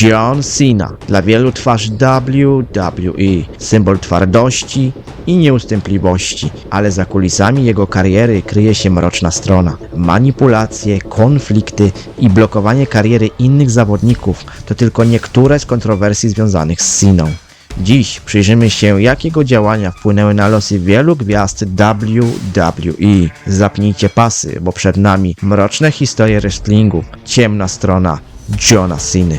John Cena, dla wielu twarz WWE, symbol twardości i nieustępliwości, ale za kulisami jego kariery kryje się mroczna strona. Manipulacje, konflikty i blokowanie kariery innych zawodników to tylko niektóre z kontrowersji związanych z Ceną. Dziś przyjrzymy się, jak jego działania wpłynęły na losy wielu gwiazd WWE. Zapnijcie pasy, bo przed nami mroczne historie wrestlingu, ciemna strona Johna Ceny.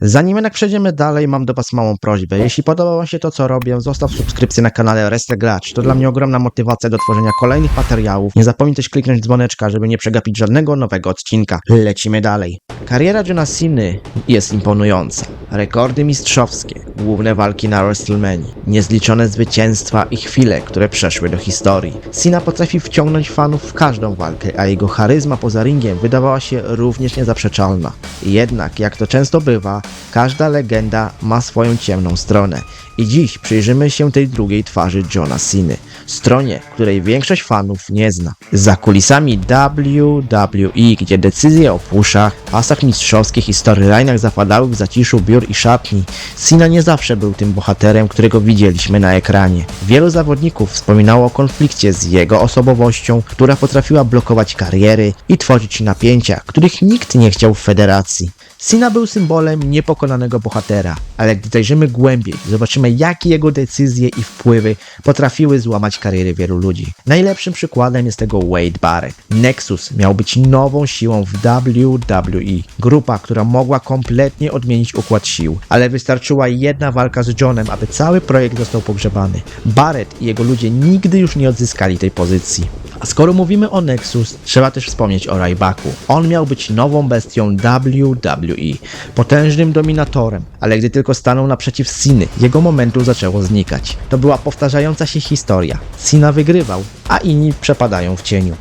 Zanim jednak przejdziemy dalej, mam do Was małą prośbę. Jeśli podoba Wam się to, co robię, zostaw subskrypcję na kanale Wrestle Gracz. To dla mnie ogromna motywacja do tworzenia kolejnych materiałów. Nie zapomnij też kliknąć dzwoneczka, żeby nie przegapić żadnego nowego odcinka. Lecimy dalej. Kariera Johna Ceny jest imponująca. Rekordy mistrzowskie, główne walki na WrestleMania, niezliczone zwycięstwa i chwile, które przeszły do historii. Cena potrafi wciągnąć fanów w każdą walkę, a jego charyzma poza ringiem wydawała się również niezaprzeczalna. Jednak, jak to często bywa, każda legenda ma swoją ciemną stronę. I dziś przyjrzymy się tej drugiej twarzy Johna Ceny, stronie, której większość fanów nie zna. Za kulisami WWE, gdzie decyzje o puszach, pasach mistrzowskich i storylinach zapadały w zaciszu biur i szatni, Cena nie zawsze był tym bohaterem, którego widzieliśmy na ekranie. Wielu zawodników wspominało o konflikcie z jego osobowością, która potrafiła blokować kariery i tworzyć napięcia, których nikt nie chciał w federacji. Cena był symbolem niepokonanego bohatera, ale gdy zajrzymy głębiej, zobaczymy jakie jego decyzje i wpływy potrafiły złamać kariery wielu ludzi. Najlepszym przykładem jest tego Wade Barrett. Nexus miał być nową siłą w WWE, grupa, która mogła kompletnie odmienić układ sił, ale wystarczyła jedna walka z Johnem, aby cały projekt został pogrzebany. Barrett i jego ludzie nigdy już nie odzyskali tej pozycji. A skoro mówimy o Nexus, trzeba też wspomnieć o Rybacku. On miał być nową bestią WWE, potężnym dominatorem, ale gdy tylko stanął naprzeciw Ceny, jego momentu zaczęło znikać. To była powtarzająca się historia. Cena wygrywał, a inni przepadają w cieniu.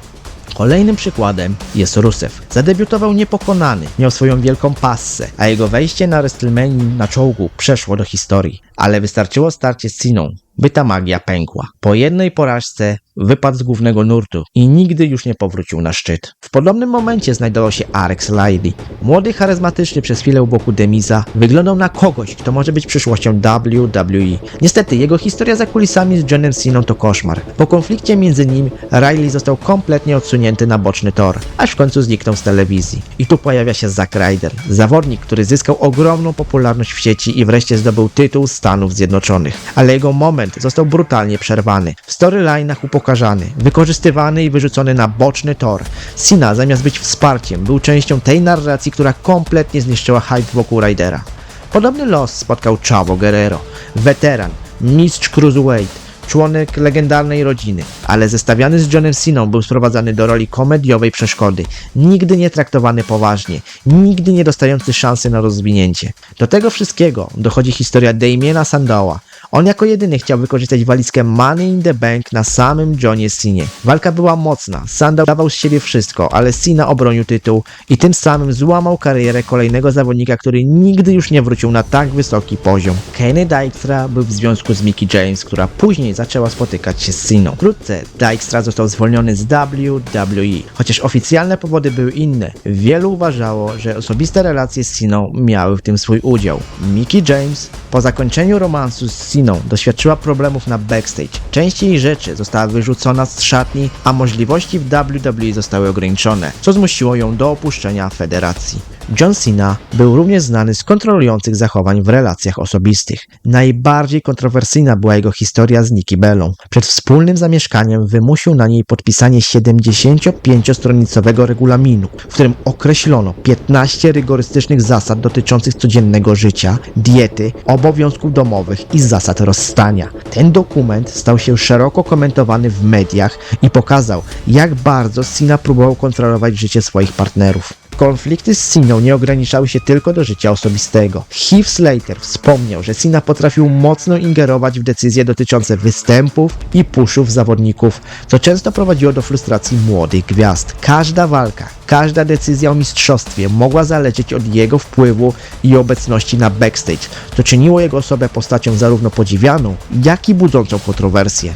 Kolejnym przykładem jest Rusev. Zadebiutował niepokonany, miał swoją wielką passę, a jego wejście na WrestleMania na czołgu przeszło do historii. Ale wystarczyło starcie z Ceną, by ta magia pękła. Po jednej porażce wypadł z głównego nurtu i nigdy już nie powrócił na szczyt. W podobnym momencie znajdował się Alex Lydie. Młody, charyzmatyczny przez chwilę u boku Demiza, wyglądał na kogoś, kto może być przyszłością WWE. Niestety, jego historia za kulisami z Johnem Ceną to koszmar. Po konflikcie między nim, Riley został kompletnie odsunięty na boczny tor, aż w końcu zniknął z telewizji. I tu pojawia się Zack Ryder, zawodnik, który zyskał ogromną popularność w sieci i wreszcie zdobył tytuł Stanów Zjednoczonych. Ale jego moment został brutalnie przerwany. W storyline'ach upokarzany, wykorzystywany i wyrzucony na boczny tor. Cena zamiast być wsparciem, był częścią tej narracji, która kompletnie zniszczyła hype wokół Rydera. Podobny los spotkał Chavo Guerrero, weteran, mistrz cruiserweight, członek legendarnej rodziny, ale zestawiany z Johnem Ceną był sprowadzany do roli komediowej przeszkody, nigdy nie traktowany poważnie, nigdy nie dostający szansy na rozwinięcie. Do tego wszystkiego dochodzi historia Damiena Sandowa. On jako jedyny chciał wykorzystać walizkę Money in the Bank na samym Johnie Cenie. Walka była mocna, Sandow dawał z siebie wszystko, ale Cena obronił tytuł i tym samym złamał karierę kolejnego zawodnika, który nigdy już nie wrócił na tak wysoki poziom. Kenny Dykstra był w związku z Mickey James, która później zaczęła spotykać się z Ceną. Wkrótce Dykstra został zwolniony z WWE, chociaż oficjalne powody były inne. Wielu uważało, że osobiste relacje z Ceną miały w tym swój udział. Mickey James po zakończeniu romansu z Ceną doświadczyła problemów na backstage. Część jej rzeczy została wyrzucona z szatni, a możliwości w WWE zostały ograniczone, co zmusiło ją do opuszczenia federacji. John Cena był również znany z kontrolujących zachowań w relacjach osobistych. Najbardziej kontrowersyjna była jego historia z Nikki Bellą. Przed wspólnym zamieszkaniem wymusił na niej podpisanie 75-stronicowego regulaminu, w którym określono 15 rygorystycznych zasad dotyczących codziennego życia, diety, obowiązków domowych i zasad rozstania. Ten dokument stał się szeroko komentowany w mediach i pokazał, jak bardzo Cena próbował kontrolować życie swoich partnerów. Konflikty z Ceną nie ograniczały się tylko do życia osobistego. Heath Slater wspomniał, że Cena potrafił mocno ingerować w decyzje dotyczące występów i pushów zawodników, co często prowadziło do frustracji młodych gwiazd. Każda walka, każda decyzja o mistrzostwie mogła zależeć od jego wpływu i obecności na backstage, co czyniło jego osobę postacią zarówno podziwianą, jak i budzącą kontrowersje.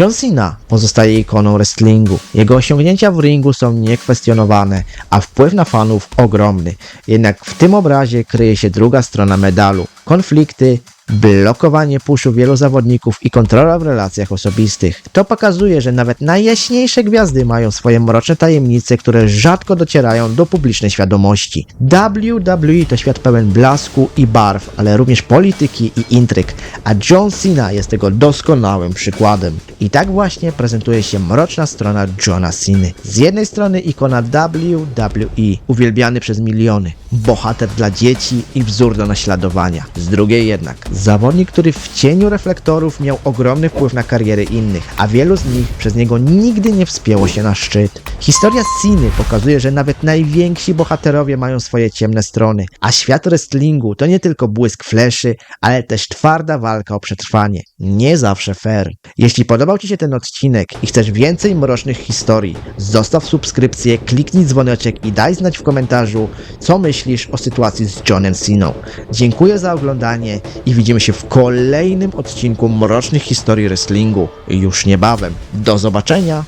John Cena pozostaje ikoną wrestlingu. Jego osiągnięcia w ringu są niekwestionowane, a wpływ na fanów ogromny. Jednak w tym obrazie kryje się druga strona medalu. Konflikty, blokowanie puszu wielu zawodników i kontrola w relacjach osobistych. To pokazuje, że nawet najjaśniejsze gwiazdy mają swoje mroczne tajemnice, które rzadko docierają do publicznej świadomości. WWE to świat pełen blasku i barw, ale również polityki i intryg, a John Cena jest tego doskonałym przykładem. I tak właśnie prezentuje się mroczna strona Johna Ceny. Z jednej strony ikona WWE, uwielbiany przez miliony, bohater dla dzieci i wzór do naśladowania. Z drugiej jednak, zawodnik, który w cieniu reflektorów miał ogromny wpływ na kariery innych, a wielu z nich przez niego nigdy nie wspięło się na szczyt. Historia Ceny pokazuje, że nawet najwięksi bohaterowie mają swoje ciemne strony, a świat wrestlingu to nie tylko błysk fleszy, ale też twarda walka o przetrwanie. Nie zawsze fair. Jeśli podobał Ci się ten odcinek i chcesz więcej mrocznych historii, zostaw subskrypcję, kliknij dzwoneczek i daj znać w komentarzu, co myślisz o sytuacji z Johnem Ceną. Dziękuję za oglądanie i widzimy się w kolejnym odcinku mrocznych historii wrestlingu już niebawem. Do zobaczenia!